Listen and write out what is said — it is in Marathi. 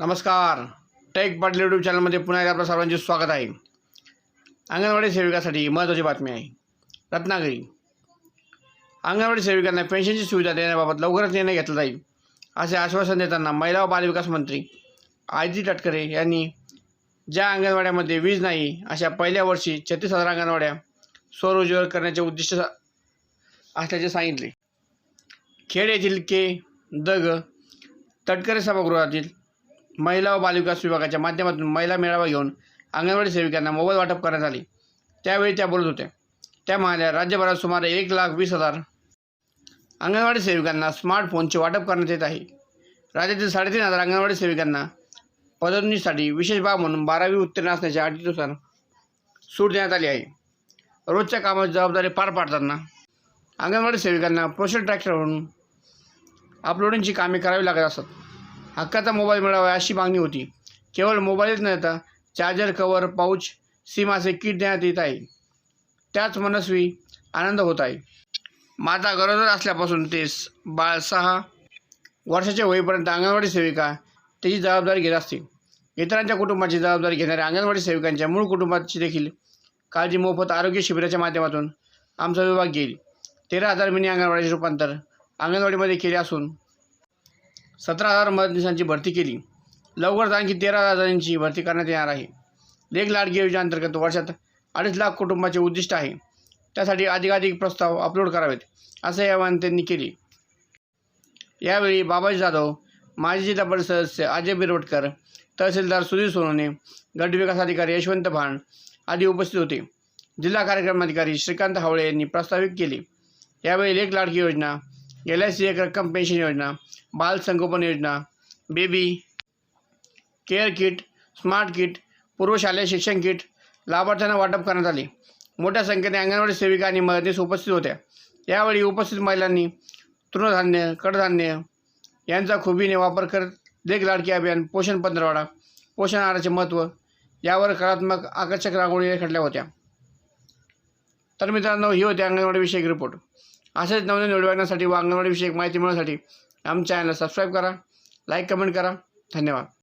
नमस्कार. टेक पाटील यूट्यूब चॅनलमध्ये पुन्हा एकदा आपल्या सर्वांचे स्वागत आहे. अंगणवाडी सेविकासाठी महत्त्वाची बातमी आहे. रत्नागिरी. अंगणवाडी सेविकांना पेन्शनची सुविधा देण्याबाबत लवकरच निर्णय घेतला जाईल असे आश्वासन देताना महिला व बालविकास मंत्री आयजी तटकरे यांनी ज्या अंगणवाड्यामध्ये वीज नाही अशा पहिल्या वर्षी छत्तीस हजार अंगणवाड्या स्वरोजगार करण्याचे उद्दिष्ट असल्याचे सांगितले. खेड येथील के. दग. तटकरे सभागृहातील महिला व बालविकास विभागाच्या माध्यमातून महिला मेळावा घेऊन अंगणवाडी सेविकांना मोबाईल वाटप करण्यात आले. त्यावेळी त्या बोलत होत्या. त्या म्हणाल्या राज्यभरात सुमारे एक लाख वीस हजार अंगणवाडी सेविकांना स्मार्टफोनचे वाटप करण्यात येत आहे. राज्यातील साडेतीन हजार अंगणवाडी सेविकांना पदोन्नतीसाठी विशेष बाब म्हणून बारावी उत्तीर्ण असण्याच्या अटीनुसार सूट देण्यात आली आहे. रोजच्या कामाची जबाबदारी पार पाडताना अंगणवाडी सेविकांना पोषण ट्रॅक्टरवरून अपलोडिंगची कामे करावी लागत असतात हक्काचा मोबाईल मिळावा अशी मागणी होती. केवळ मोबाईलच न देता चार्जर कवर पाऊच सिम असे किट देण्यात येत आहे. त्याच मनस्वी आनंद होत आहे. माता गरोदर असल्यापासून ते बाळ सहा वर्षाच्या होईपर्यंत अंगणवाडी सेविका त्याची जबाबदारी घेत असते. इतरांच्या कुटुंबाची जबाबदारी घेणाऱ्या अंगणवाडी सेविकांच्या मूळ कुटुंबाची देखील काळजी मोफत आरोग्य शिबिराच्या माध्यमातून आमचा विभाग घेईल. तेरा हजार मिनी अंगणवाडीचे रूपांतर अंगणवाडीमध्ये केले असून सतरा हजार मदतनीसांची भरती केली. लवकरच आणखी तेरा हजारांची भरती करण्यात येणार आहे. लेख लाडकी योजनेअंतर्गत वर्षात अडीच लाख कुटुंबाचे उद्दिष्ट आहे. त्यासाठी अधिकाधिक प्रस्ताव अपलोड करावेत असे आवाहन त्यांनी केले. यावेळी बाबाजी जाधव माजी जिल्हा परिषद सदस्य अजय बिरवटकर तहसीलदार सुधीर सोनवणे गटविकास अधिकारी यशवंत भाण आदी उपस्थित होते. जिल्हा कार्यक्रम अधिकारी श्रीकांत हावळे यांनी प्रस्तावित केले. यावेळी लेख लाडकी योजना एल आय सी एक रक्कम पेन्शन योजना बाल संगोपन योजना baby care kit smart kit पूर्वशालेय शिक्षण किट लाभार्थ्यांना वाटप करण्यात आले. मोठ्या संख्येने अंगणवाडी सेविका आणि मदतीस उपस्थित होत्या. यावेळी उपस्थित महिलांनी तृणधान्य कडधान्य यांचा खुबीने वापर करत देख लाडकी अभियान पोषण पंधरवाडा पोषण आहाराचे महत्त्व यावर कलात्मक आकर्षक रांगोळी रेखाटल्या होत्या. तर मित्रांनो ही होती अंगणवाडीविषयक रिपोर्ट असेच नवनवीन व्हिडिओ बघण्यासाठी व अंगणवाडीविषयक माहिती मिळवण्यासाठी आमच्या चॅनलला सबस्क्राईब करा लाईक कमेंट करा. धन्यवाद.